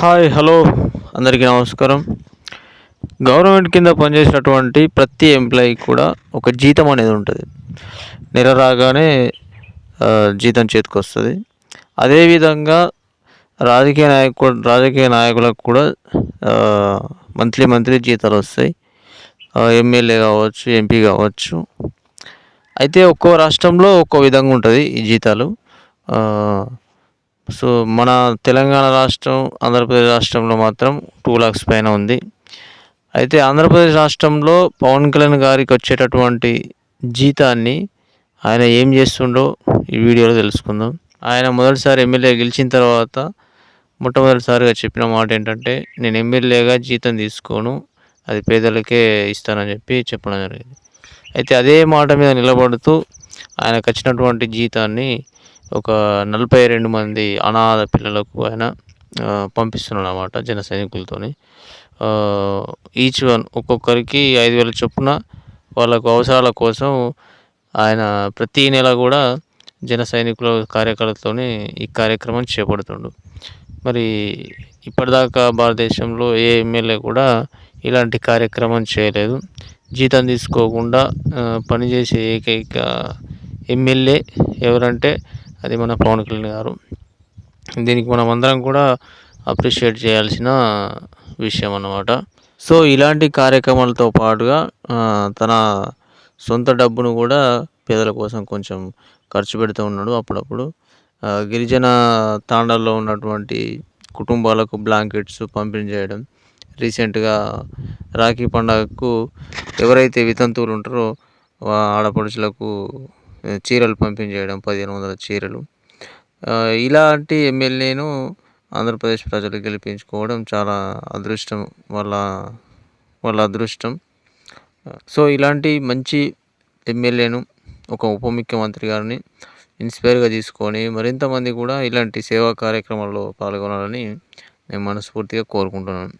Hi hello. అందరికీ నమస్కారం. Government కింద పనిచేసినటువంటి ప్రతి ఎంప్లాయీ కూడా ఒక జీతం అనేది ఉంటుంది. నెల రాగానే జీతం చేతికి వస్తుంది అదేవిధంగా రాజకీయ నాయకు రాజకీయ నాయకులకు కూడా మంత్లీ మంత్లీ జీతాలు వస్తాయి. ఎమ్మెల్యే కావచ్చు ఎంపీ కావచ్చు. అయితే ఒక్కో రాష్ట్రంలో ఒక్కో విధంగా ఉంటుంది ఈ జీతాలు. సో మన తెలంగాణ రాష్ట్రం ఆంధ్రప్రదేశ్ రాష్ట్రంలో మాత్రం టూ లాక్స్ పైన ఉంది. అయితే ఆంధ్రప్రదేశ్ రాష్ట్రంలో పవన్ కళ్యాణ్ గారికి వచ్చేటటువంటి జీతాన్ని ఆయన ఏం చేస్తుండో ఈ వీడియోలో తెలుసుకుందాం. ఆయన మొదటిసారి ఎమ్మెల్యే గెలిచిన తర్వాత మొట్టమొదటిసారిగా చెప్పిన మాట ఏంటంటే నేను ఎమ్మెల్యేగా జీతం తీసుకోను అది పేదలకే ఇస్తానని చెప్పి చెప్పడం జరిగింది. అయితే అదే మాట మీద నిలబడుతూ ఆయనకు వచ్చినటువంటి జీతాన్ని ఒక నలభై రెండు మంది అనాథ పిల్లలకు ఆయన పంపిస్తున్నాడు అనమాట జన సైనికులతోని. ఈచ్ వన్ ఒక్కొక్కరికి ఐదు వేల చొప్పున వాళ్ళకు అవసరాల కోసం ఆయన ప్రతి నెల కూడా జన సైనికుల కార్యకర్తలతోని ఈ కార్యక్రమం చేపడుతుండు. మరి ఇప్పటిదాకా భారతదేశంలో ఏ ఎమ్మెల్యే కూడా ఇలాంటి కార్యక్రమం చేయలేదు. జీతం తీసుకోకుండా పనిచేసే ఏకైక ఎమ్మెల్యే ఎవరంటే అది మన పవన్ కళ్యాణ్ గారు. దీనికి మనం అందరం కూడా అప్రిషియేట్ చేయాల్సిన విషయం అన్నమాట. సో ఇలాంటి కార్యక్రమాలతో పాటుగా తన సొంత డబ్బును కూడా పేదల కోసం కొంచెం ఖర్చు పెడుతూ ఉన్నాడు అప్పుడప్పుడు. గిరిజన తాండాల్లో ఉన్నటువంటి కుటుంబాలకు బ్లాంకెట్స్ పంపిణీ చేయడం రీసెంట్గా రాఖీ పండగకు ఎవరైతే వితంతువులు ఉంటారో ఆడపడుచులకు చీరలు పంపిణీ చేయడం పదిహేను వందల చీరలు. ఇలాంటి ఎమ్మెల్యేను ఆంధ్రప్రదేశ్ ప్రజలు గెలిపించుకోవడం చాలా అదృష్టం వాళ్ళ వాళ్ళ అదృష్టం. సో ఇలాంటి మంచి ఎమ్మెల్యేను ఒక ఉప ముఖ్యమంత్రి గారిని ఇన్స్పైర్గా తీసుకొని మరింతమంది కూడా ఇలాంటి సేవా కార్యక్రమాల్లో పాల్గొనాలని నేను మనస్ఫూర్తిగా కోరుకుంటున్నాను.